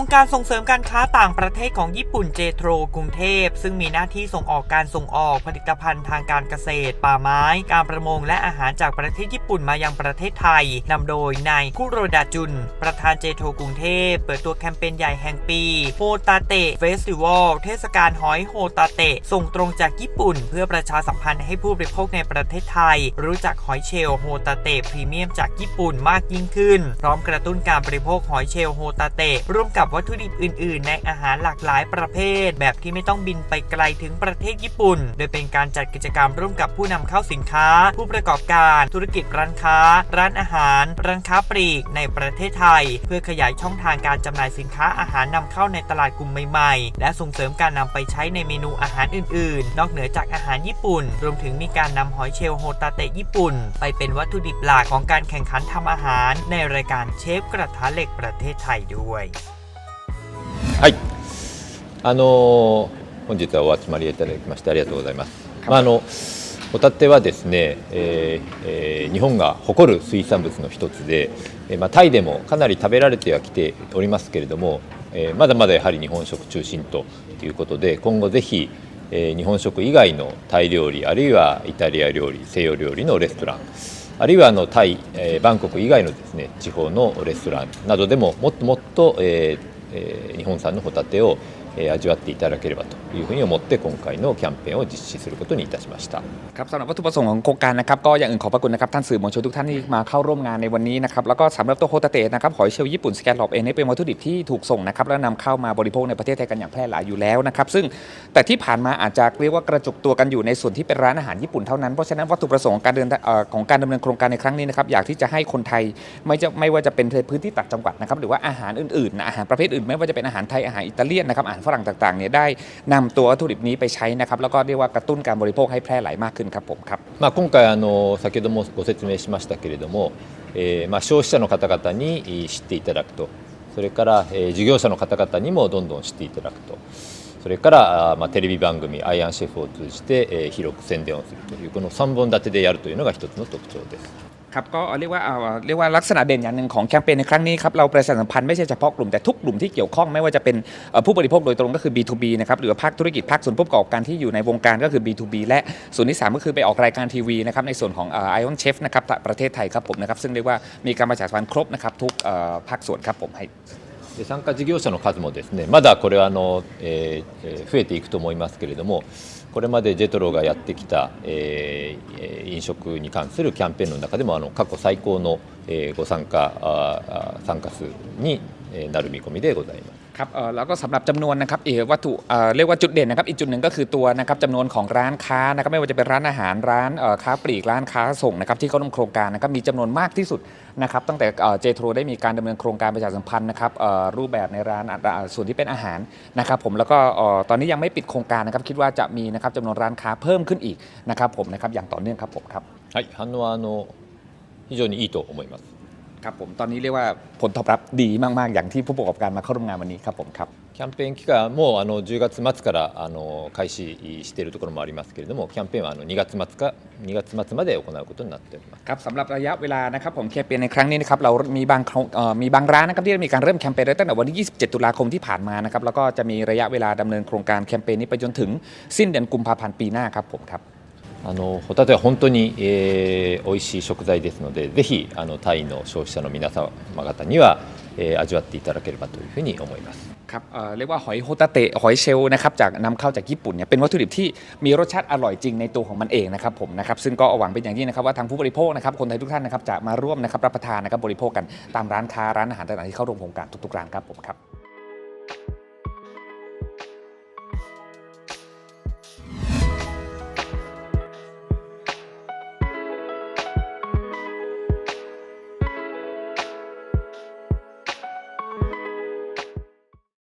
องค์การส่งเสริมการค้าต่างประเทศของญี่ปุ่นเจโทรกรุงเทพ ซึ่งมีหน้าที่ส่งออกการส่งออกผลิตภัณฑ์ทางการเกษตร ป่าไม้ การประมงและอาหารจากประเทศญี่ปุ่นมายังประเทศไทยนำโดยนายคุโรดาจุน ประธานเจโทรกรุงเทพ เปิดตัวแคมเปญใหญ่แห่งปีโฮตาเตะเฟสติวัลเทศกาลหอยโฮตาเตะส่งตรงจากญี่ปุ่น เพื่อประชาสัมพันธ์ให้ผู้บริโภคในประเทศไทย รู้จักหอยเชลล์โฮตาเตะพรีเมียมจากญี่ปุ่นมากยิ่งขึ้น พร้อมกระตุ้นการบริโภคหอยเชลล์โฮตาเตะร่วมกับวัตถุดิบอื่น ๆ ในอาหารหลากหลายประเภท แบบที่ไม่ต้องบินไปไกลถึงประเทศญี่ปุ่น โดยเป็นการจัดกิจกรรมร่วมกับผู้นำเข้าสินค้า ผู้ประกอบการธุรกิจร้านค้า ร้านอาหาร ร้านค้าปลีกในประเทศไทย เพื่อขยายช่องทางการจำหน่ายสินค้าอาหารนำเข้าในตลาดกลุ่มใหม่ ๆ และส่งเสริมการนำไปใช้ในเมนูอาหารอื่น ๆ นอกเหนือจากอาหารญี่ปุ่น รวมถึงมีการนำหอยเชลโฮตาเตะญี่ปุ่น ไปเป็นวัตถุดิบหลักของการแข่งขันทำอาหาร ในรายการเชฟกระทะเหล็กประเทศไทยด้วย はい、あのー本日はお集まりいただきましてありがとうございます。まああのホタテはですね、えーえー日本が誇る水産物の一つで、えーまあ、タイでもかなり食べられてはきておりますけれども、えーまだまだやはり日本食中心ということで今後ぜひ、えー日本食以外のタイ料理あるいはイタリア料理西洋料理のレストランあるいはあのタイ、えーバンコク以外のですね地方のレストランなどでももっともっと、えーえー日本産のホタテを、味わっていただければというふうに思って今回のキャンペーンを実施することにいたしました。 ครับสำหรับวัตถุประสงค์ของโครงการนะครับก็อย่างอื่นขอบพระคุณนะครับท่านสื่อมวลชนทุกท่านที่มาเข้าร่วมงานในวันนี้นะครับแล้วก็สำหรับตัวโฮตาเตะนะครับหอยเชลล์ญี่ปุ่นสแกนลอบเองนี่เป็นวัตถุดิบที่ถูกส่งนะครับแล้วนำเข้ามาบริโภคในประเทศไทยกันอย่างแพร่หลายอยู่แล้วนะครับซึ่งแต่ที่ผ่านมาอาจจะเรียกว่ากระจุกตัวกันอยู่ในส่วนที่เป็นร้านอาหารญี่ปุ่นเท่านั้นเพราะฉะนั้นวัตถุประสงค์ของการเดินเอ่อของการดำเนินโครงการในครั้งนี้นะครับอยากที่จะให้คนไทยไม่จะไม่ว่าจะเป็นในพื้นที่ต่างจังหวัดนะครับหรือว่าอาหารอื่นๆนะอาหารประเภทอื่นไม่ว่าจะเป็นอาหารไทยอาหารอิตาเลียนนะครับอาหาร ฝรั่งต่างๆเนี่ยได้นำตัววัตถุดิบนี้ไปใช้นะครับแล้วก็เรียกว่ากระตุ้นการบริโภคให้แพร่หลายมากขึ้นครับผมครับ まあ、今回あの先ほどもご説明しましたけれども、えーまあ、消費者の方々にえー知っていただくとそれから、えー事業者の方々にもどんどん知っていただくとそれからあーまあ、テレビ番組「アイアンシェフ」を通じて、えー広く宣伝をするというこの3本立てでやるというのが一つの特徴です。 ครับก็เรียกว่าเอ่อเรียกว่าลักษณะเด่นอย่างหนึ่งของแคมเปญในครั้งนี้ครับเราประชาสัมพันธ์ไม่ใช่เฉพาะกลุ่มแต่ทุกกลุ่มที่เกี่ยวข้องไม่ว่าจะเป็นเอ่อผู้บริโภคโดยตรงก็คือ B2B นะครับหรือว่าภาคธุรกิจภาคส่วนผู้ประกอบการที่อยู่ในวงการก็คือ B2B และส่วนที่ 3 ก็คือไปออกรายการทีวีนะครับในส่วนของไอออนเชฟนะครับประเทศไทยครับผมนะครับซึ่งเรียกว่ามีการประชาสัมพันธ์ครบนะครับทุกเอ่อภาคส่วนครับผมให้ で参加事業者の数もですねまだこれはあの、えーえー増えていくと思いますけれども これまでジェトロがやってきた、えー飲食に関するキャンペーンの中でもあの過去最高の、えーご参加あ参加数になる見込みでございます。 ครับเอ่อแล้วก็สำหรับจำนวนนะครับเออวัตถุเอ่อเรียกว่าจุดเด่นนะครับอีกจุดหนึ่งก็คือตัวนะครับจำนวนของร้านค้านะครับไม่ว่าจะเป็นร้านอาหารร้านเอ่อค้าปลีกร้านค้าส่งนะครับที่เข้าร่วมโครงการนะครับมีจำนวนมากที่สุดนะครับตั้งแต่เจโทรได้มีการดำเนินโครงการประชาสัมพันธ์นะครับเอ่อรูปแบบในร้านอ่ะอ่ะส่วนที่เป็นอาหารนะครับผมแล้วก็เอ่อตอนนี้ยังไม่ปิดโครงการนะครับคิดว่าจะมีนะครับจำนวนร้านค้าเพิ่มขึ้นอีกนะครับผมนะครับอย่างต่อเนื่องครับผมครับ はい、反応はあの非常にいいと思います。 ครับผมตอนนี้เรียกว่าผลตอบรับดีมากๆ อย่างที่ผู้ประกอบการมาเข้าร่วมงานวันนี้ครับผมครับ キャンペーン期間もあの10月末からあの開始しているところもありますけれどもキャンペーンはあの2月末か2月末まで行うことになっております ครับสำหรับระยะเวลานะครับผมแคมเปญในครั้งนี้นะครับเรามีบางโครงเอ่อมีบางร้านนะครับที่ได้มีการเริ่มแคมเปญได้ตั้งแต่วันที่ 27 ตุลาคมที่ผ่านมานะครับแล้วก็จะมีระยะเวลาดำเนินโครงการแคมเปญนี้ไปจนถึงสิ้นเดือนกุมภาพันธ์ปีหน้าครับผมครับ あのホタテは本当に、えー、美味しい食材ですのでぜひあのタイの消費者の皆様方には、えー味わっていただければというふうに思います ครับเอ่อเรียกว่าหอยโฮตาเตะหอยเชลล์นะครับจากนำเข้าจากญี่ปุ่นเนี่ยเป็นวัตถุดิบที่มีรสชาติอร่อยจริงในตัวของมันเองนะครับผมนะครับซึ่งก็หวังเป็นอย่างยิ่งนะครับว่าทางผู้บริโภคนะครับคนไทยทุกท่านนะครับจะมาร่วมนะครับรับประทานนะครับบริโภคกันตามร้านค้าร้านอาหารต่างๆที่เข้าร่วมโครงการทุกๆร้านครับผมครับ